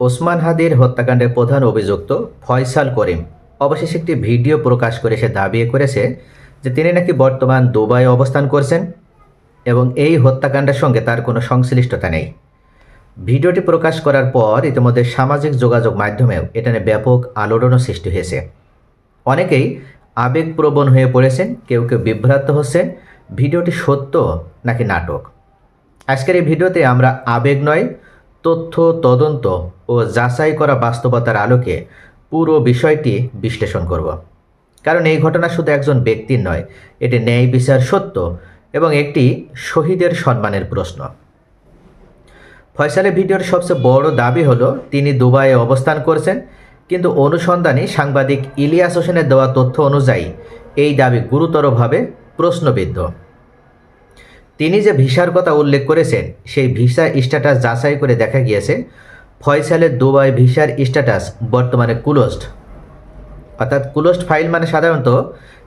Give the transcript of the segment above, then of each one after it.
ওসমান হাদির হত্যাকাণ্ডের প্রধান অভিযুক্ত ফয়সাল করিম অবশেষে একটি ভিডিও প্রকাশ করে সে দাবি করেছে যে তিনি নাকি বর্তমান দুবাই অবস্থান করছেন এবং এই হত্যাকাণ্ডের সঙ্গে তার কোনো সংশ্লিষ্টতা নেই। ভিডিওটি প্রকাশ করার পর ইতিমধ্যে সামাজিক যোগাযোগ মাধ্যমেও এটা নিয়ে ব্যাপক আলোড়নও সৃষ্টি হয়েছে। অনেকেই আবেগপ্রবণ হয়ে পড়েছেন, কেউ কেউ বিভ্রান্ত হচ্ছেন, ভিডিওটি সত্য নাকি নাটক? আজকের এই ভিডিওতে আমরা আবেগ নয় তথ্য, তদন্ত ও যাচাই করা বাস্তবতার আলোকে পুরো বিষয়টি বিশ্লেষণ করব। কারণ এই ঘটনা শুধু একজন ব্যক্তির নয়, এটি ন্যায় বিচার সত্য এবং একটি শহীদের সম্মানের প্রশ্ন। ফয়সালের ভিডিওর সবচেয়ে বড় দাবি হলো, তিনি দুবাইয়ে অবস্থান করছেন, কিন্তু অনুসন্ধানী সাংবাদিক ইলিয়াস হোসেনের দেওয়া তথ্য অনুযায়ী এই দাবি গুরুতরভাবে প্রশ্নবিদ্ধ। তিনি যে ভিসার কথা উল্লেখ করেছেন, সেই ভিসা স্ট্যাটাস যাচাই করে দেখা গিয়েছে ফয়সালের দুবাই ভিসার স্ট্যাটাস বর্তমানে কুলোস্ট। অর্থাৎ কুলোস্ট ফাইল মানে সাধারণত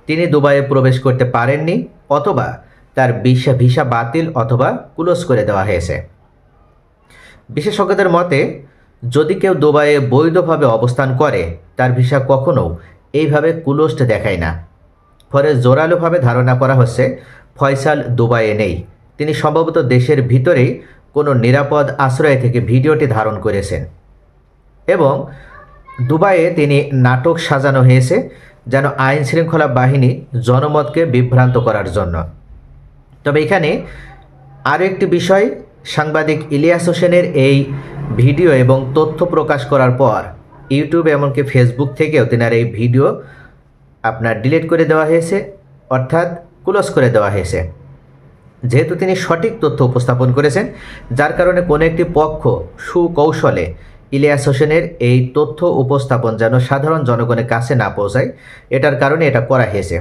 তিনি দুবাইয়ে প্রবেশ করতে পারেননি অথবা তার ভিসা ভিসা বাতিল অথবা কুলোজ করে দেওয়া হয়েছে। বিশেষজ্ঞদের মতে, যদি কেউ দুবাইয়ে বৈধভাবে অবস্থান করে, তার ভিসা কখনো এইভাবে কুলোস্ট দেখায় না। ফলে জোরালোভাবে ধারণা করা হচ্ছে, ফয়সাল দুবাইয়ে নেই। তিনি সম্ভবত দেশের ভিতরেই কোনো নিরাপদ আশ্রয় থেকে ভিডিওটি ধারণ করেছেন। এবং দুবাইয়ে তিনি নাটক সাজানো হয়েছে, যেন আইন শৃঙ্খলা বাহিনী জনমতকে বিভ্রান্ত করার জন্য। তবে এখানে আরও একটি বিষয়, সাংবাদিক ইলিয়াস হোসেনের এই ভিডিও এবং তথ্য প্রকাশ করার পর ইউটিউব এমনকি ফেসবুক থেকেও তেনার এই ভিডিও আপনার ডিলিট করে দেওয়া হয়েছে, অর্থাৎ ক্লোজ করে দেওয়া হয়েছে। যেহেতু তিনি সঠিক তথ্য উপস্থাপন করেছেন, যার কারণে কোনো একটি পক্ষ সুকৌশলে ইলিয়াস হোসেনের এই তথ্য উপস্থাপন যেন সাধারণ জনগণের কাছে না পৌঁছায়, এটার কারণে এটা করা হয়েছে।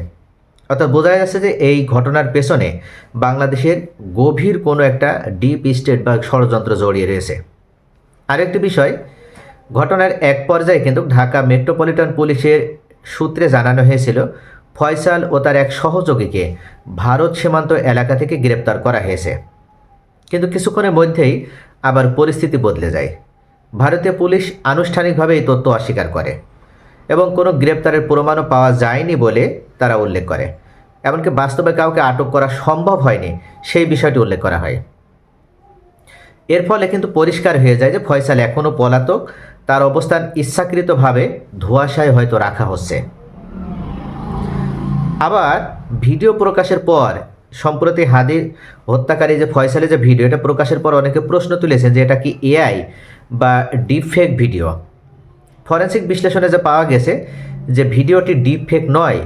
অর্থাৎ বোঝা যাচ্ছে যে এই ঘটনার পেছনে বাংলাদেশের গভীর কোনো একটা ডিপ স্টেট বা ষড়যন্ত্র জড়িয়ে রয়েছে। আরেকটি বিষয়, ঘটনার এক পর্যায়ে কিন্তু ঢাকা মেট্রোপলিটন পুলিশের সূত্রে জানানো হয়েছিল ফয়সাল ও তার এক সহযোগীকে ভারত সীমান্ত এলাকা থেকে গ্রেপ্তার করা হয়েছে। কিন্তু কিছুক্ষণের মধ্যেই আবার পরিস্থিতি বদলে যায়। ভারতীয় পুলিশ আনুষ্ঠানিকভাবে এই তথ্য অস্বীকার করে এবং কোনো গ্রেপ্তারের প্রমাণও পাওয়া যায়নি বলে তারা উল্লেখ করে। এমনকি বাস্তবে কাউকে আটক করা সম্ভব হয়নি সেই বিষয়টি উল্লেখ করা হয়। এর ফলে কিন্তু পরিষ্কার হয়ে যায় যে ফয়সাল এখনও পলাতক, তার অবস্থান ইচ্ছাকৃতভাবে ধোঁয়াশায় হয়তো রাখা হচ্ছে। আবার ভিডিও প্রকাশের পর, সম্প্রতি হাদির হত্যাকারী যে ফয়সালে যে ভিডিও, এটা প্রকাশের পর অনেকে প্রশ্ন তুলেছেন যে এটা কি এআই বা ডিপফেক ভিডিও? ফরেন্সিক বিশ্লেষণে যে পাওয়া গেছে যে ভিডিওটি ডিপফেক নয়,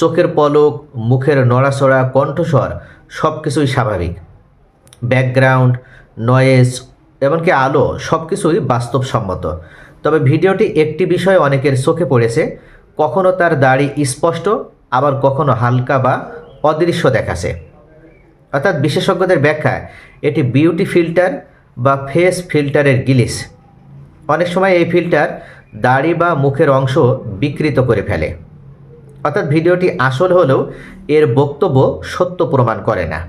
চোখের পলক, মুখের নড়াচড়া, কণ্ঠস্বর সব কিছুই স্বাভাবিক। ব্যাকগ্রাউন্ড, নয়েজ, এমনকি আলো সব কিছুই বাস্তবসম্মত। তবে ভিডিওটি একটি বিষয় অনেকের চোখে পড়েছে, কখনো তার দাড়ি স্পষ্ট আবার কখনো হালকা বা অদৃশ্য দেখাছে। অর্থাৎ বিশেষজ্ঞদের ব্যাখ্যা এটি বিউটি ফিল্টার বা ফেস ফিল্টারের গিলিস। অনেক সময় এই ফিল্টার দাড়ি বা মুখের অংশ বিকৃত করে ফেলে। অর্থাৎ ভিডিওটি আসল হলেও এর বক্তব্য সত্য প্রমাণ করে না।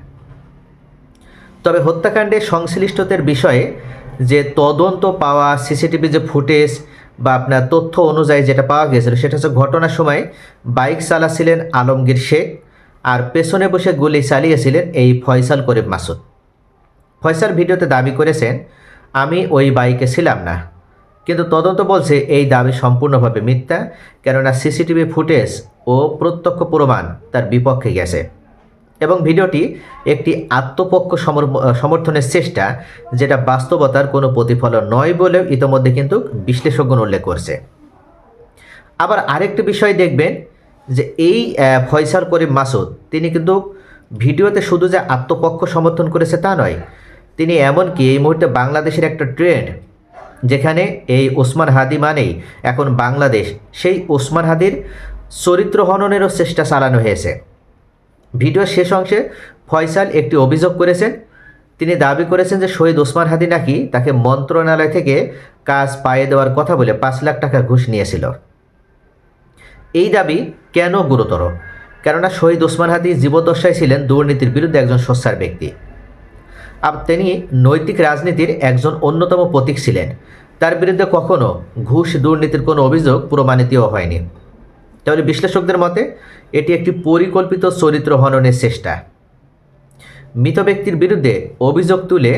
তবে হত্যাকাণ্ডে সংশ্লিষ্টতার বিষয়ে যে তদন্ত পাওয়া, সিসিটিভি যে ফুটেজ বা আপনার তথ্য অনুযায়ী যেটা পাওয়া গেছিল সেটা হচ্ছে ঘটনার সময় বাইক চালাছিলেন আলমগীর শেখ আর পেছনে বসে গুলি চালিয়েছিলেন এই ফয়সাল করিম মাসুদ। ফয়সাল ভিডিওতে দাবি করেছেন, আমি ওই বাইকে ছিলাম না। কিন্তু তদন্ত বলছে এই দাবি সম্পূর্ণভাবে মিথ্যা, কেননা সিসিটিভি ফুটেজ ও প্রত্যক্ষ প্রমাণ তার বিপক্ষে গেছে। এবং ভিডিওটি একটি আত্মপক্ষ সমর- সমর্থনের চেষ্টা, যেটা বাস্তবতার কোনো প্রতিফলন নয় বলেও ইতোমধ্যে কিন্তু বিশ্লেষজ্ঞ উল্লেখ করছে। আবার আরেকটি বিষয় দেখবেন যে এই ফয়সাল করিম মাসুদ, তিনি কিন্তু ভিডিওতে শুধু যে আত্মপক্ষ সমর্থন করেছে তা নয়, তিনি এমনকি এই মুহূর্তে বাংলাদেশের একটা ট্রেন্ড, যেখানে এই ওসমান হাদি মানেই এখন বাংলাদেশ, সেই ওসমান হাদির চরিত্র হননেরও চেষ্টা চালানো হয়েছে। ভিডিওর শেষ অংশে ফয়সাল একটি অভিযোগ করেছেন। তিনি দাবি করেছেন যে শহীদ ওসমান হাদি নাকি তাকে মন্ত্রণালয় থেকে কাজ পায়ে দেওয়ার কথা বলে পাঁচ লাখ টাকা ঘুষ নিয়েছিল। এই দাবি কেন গুরুতর? কেননা শহীদ ওসমান হাদি জীবদ্দশায় ছিলেন দুর্নীতির বিরুদ্ধে একজন সোচ্চার ব্যক্তি। আর তিনি নৈতিক রাজনীতির একজন অন্যতম প্রতীক ছিলেন। তার বিরুদ্ধে কখনো ঘুষ দুর্নীতির কোনো অভিযোগ প্রমাণিতও হয়নি। তাহলে বিশ্লেষকদের মতে, এটি একটি পরিকল্পিত চরিত্র হননের চেষ্টা। মৃত ব্যক্তির বিরুদ্ধে অভিযোগ তুলে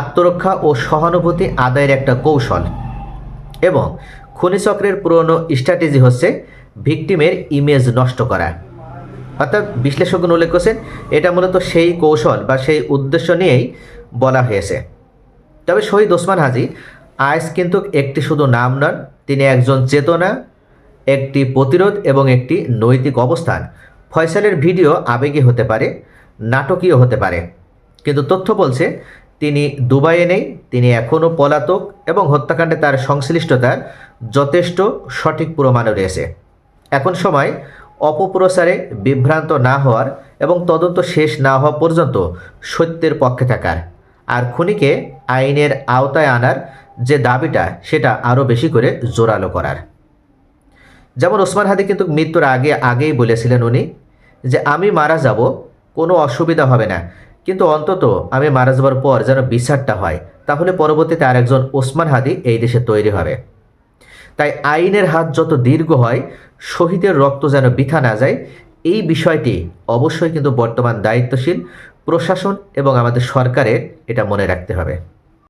আত্মরক্ষা ও সহানুভূতি আদায়ের একটা কৌশল এবং খনিচক্রের পুরনো স্ট্র্যাটেজি হচ্ছে ভিকটিমের ইমেজ নষ্ট করা। অর্থাৎ বিশ্লেষকগণ উল্লেখ করছেন, এটা মূলত সেই কৌশল বা সেই উদ্দেশ্য নিয়েই বলা হয়েছে। তবে শহীদ ওসমান হাজি আইস কিন্তু একটি শুধু নাম নন, তিনি একজন চেতনা একটি প্রতিরোধ এবং একটি নৈতিক অবস্থান। ফয়সালের ভিডিও আবেগী হতে পারে, নাটকীয় হতে পারে। কিন্তু তথ্য বলছে, তিনি দুবাইয়ে নেই, তিনি এখনও পলাতক এবং হত্যাকাণ্ডে তার সংশ্লিষ্টতার যথেষ্ট সঠিক প্রমাণও রয়েছে। এখন সময় অপপ্রচারে বিভ্রান্ত না হওয়ার এবং তদন্ত শেষ না হওয়া পর্যন্ত সত্যের পক্ষে থাকার। আর খুনিকে আইনের আওতায় আনার যে দাবিটা, সেটা আরও বেশি করে জোরালো করার। যেমন ওসমান হাদি কিন্তু মৃত্যুর আগে, আগেই বলেছিলেন উনি যে, আমি মারা যাব, কোনো অসুবিধা হবে না। কিন্তু অন্তত আমি মারা যাবার পর যেন বিচারটা হয়, তাহলে পরবর্তীতে আরেকজন ওসমান হাদি এই দেশে তৈরি হবে। তাই আইনের হাত যত দীর্ঘ হয়, শহীদের রক্ত যেন বৃথা না যায়, এই বিষয়টি অবশ্যই কিন্তু বর্তমান দায়িত্বশীল প্রশাসন এবং আমাদের সরকারের এটা মনে রাখতে হবে।